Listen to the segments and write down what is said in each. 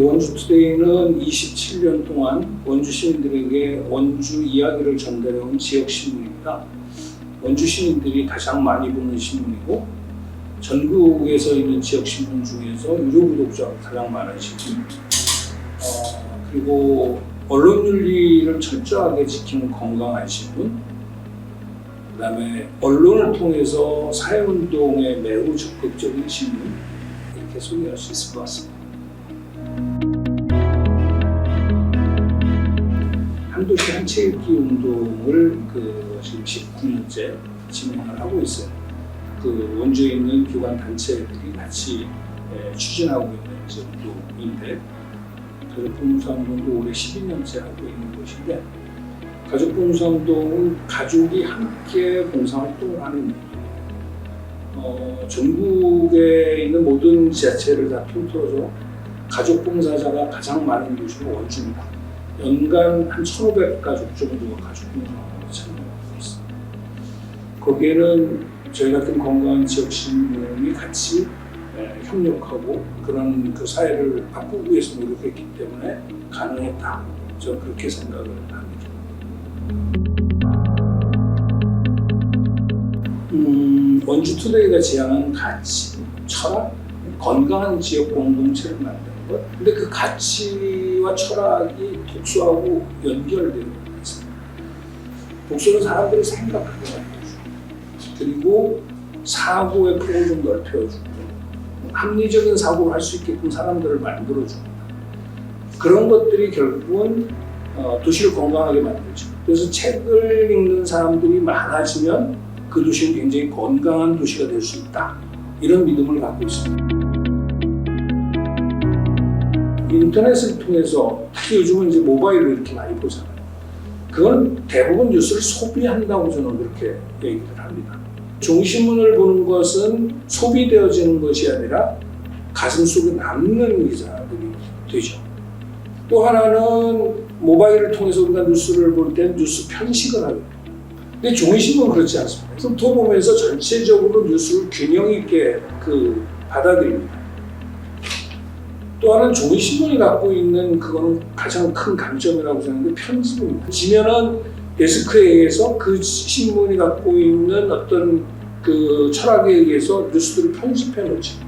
네, 원주 투데이는 27년 동안 원주 시민들에게 원주 이야기를 전달해온 지역 신문입니다. 원주 시민들이 가장 많이 보는 신문이고 전국에서 있는 지역 신문 중에서 유료 구독자가 가장 많으시고 어, 그리고 언론 윤리를 철저하게 지키는 건강한 신문 그다음에 언론을 통해서 사회 운동에 매우 적극적인 신문 이렇게 소개할 수 있을 것 같습니다. 한도시 한채 읽기 운동을 그 지금 19년째 진행을 하고 있어요. 그 원주에 있는 교관 단체들이 같이 예, 추진하고 있는 운동인데 가족봉사 운동도 올해 12년째 하고 있는 곳인데 가족봉사 운동은 가족이 함께 봉사활동을 하는 운동이에요. 어, 전국에 있는 모든 지자체를 다 통틀어서 가족 봉사자가 가장 많은 도시가 원주입니다. 연간 한 1,500가족 정도가 가족 봉사에 참여하고 있습니다. 거기에는 저희 같은 건강한 지역 신문이 같이 에, 협력하고 그런 그 사회를 바꾸기 위해서 노력했기 때문에 가능했다. 저는 그렇게 생각을 합니다. 음, 원주 투데이가 지향한 가치, 철학, 건강한 지역 공동체를 것. 근데 그 가치와 철학이 독서하고 연결되는 것 같습니다. 독서는 사람들을 생각하게 만들어주고, 그리고 사고의 폭을 좀 넓혀주고, 합리적인 사고를 할 수 있게끔 사람들을 만들어줍니다. 그런 것들이 결국은 어, 도시를 건강하게 만들죠. 그래서 책을 읽는 사람들이 많아지면 그 도시는 굉장히 건강한 도시가 될 수 있다. 이런 믿음을 갖고 있습니다. 인터넷을 통해서 특히 요즘은 이제 모바일을 이렇게 많이 보잖아요. 그건 대부분 뉴스를 소비한다고 저는 그렇게 얘기를 합니다. 종신문을 보는 것은 소비되어지는 것이 아니라 가슴 속에 남는 기사들이 되죠. 또 하나는 모바일을 통해서 우리가 뉴스를 볼때 뉴스 편식을 하거든요. 근데 종이신문은 그렇지 않습니다. 훑어보면서 전체적으로 뉴스를 균형 있게 그 받아들입니다. 또 하나는 종이 신문이 갖고 있는 그거는 가장 큰 강점이라고 생각하는데 편집입니다. 지면은 데스크에 의해서 그 신문이 갖고 있는 어떤 그 철학에 의해서 뉴스들을 편집해 놓죠.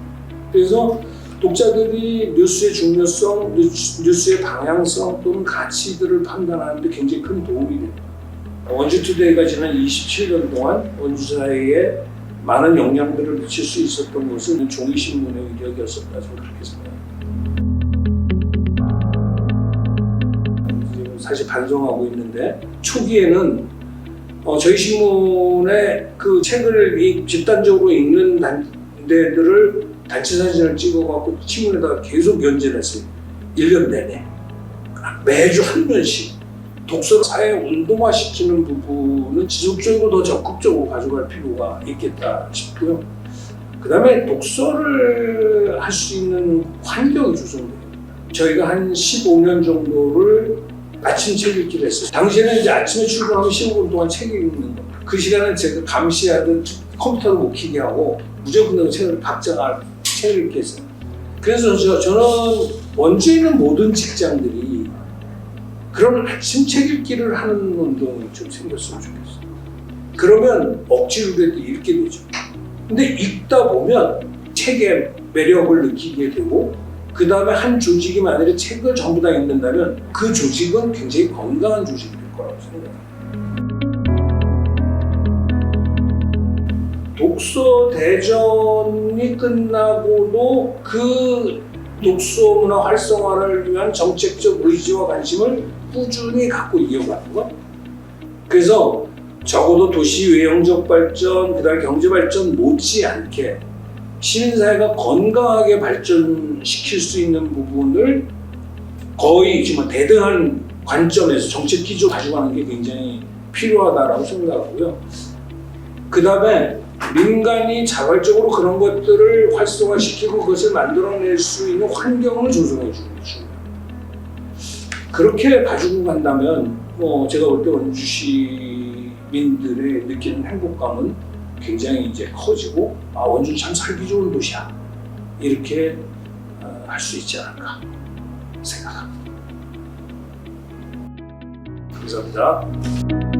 그래서 독자들이 뉴스의 중요성, 뉴스, 뉴스의 방향성 또는 가치들을 판단하는데 굉장히 큰 도움이 됩니다. 원주투데이가 지난 27년 동안 원주 사회에 많은 영향들을 미칠 수 있었던 것은 종이신문의 위력이었었다 저는 그렇게 생각합니다. 사실 반성하고 있는데 초기에는 어, 저희 신문에 그 책을 이 집단적으로 읽는 단대들을 단체 사진을 찍어갖고 신문에다가 계속 연재를 했어요. 1년 내내. 매주 한 면씩. 독서를 사회 운동화시키는 부분은 지속적으로 더 적극적으로 가져갈 필요가 있겠다 싶고요. 그 다음에 독서를 할 수 있는 환경이 조성돼요. 저희가 한 15년 정도를 아침 책 읽기를 했어요. 당시에는 이제 아침에 출근하면 15분 동안 책 읽는 거. 그 시간은 제가 감시하듯 컴퓨터를 못 키게 하고 무조건 책을 박자가 책을 읽게 했어요. 그래서 저, 저는 원주에 있는 모든 직장들이 그런 아침 책 읽기를 하는 운동이 좀 생겼으면 좋겠어요. 그러면 억지로라도 읽게 되죠. 근데 읽다 보면 책의 매력을 느끼게 되고 그 다음에 한 조직이 만약에 책을 전부 다 읽는다면 그 조직은 굉장히 건강한 조직이 될 거라고 생각합니다. 독서 대전이 끝나고도 그 독서 문화 활성화를 위한 정책적 의지와 관심을 꾸준히 갖고 이어가는 것. 그래서 적어도 도시 외형적 발전, 그다음 경제 발전 못지않게 시민사회가 건강하게 발전시킬 수 있는 부분을 거의 지금 대등한 관점에서 정책 기조 가져가는 게 굉장히 필요하다라고 생각하고요. 그 다음에 민간이 자발적으로 그런 것들을 활성화시키고 그것을 만들어낼 수 있는 환경을 조성해 주는 게 중요해요. 그렇게 가지고 간다면 뭐 제가 볼 때 원주 시민들의 느끼는 행복감은 굉장히 이제 커지고 아 원주 참 살기 좋은 도시야 이렇게 어, 할수 있지 않을까 생각합니다. 감사합니다.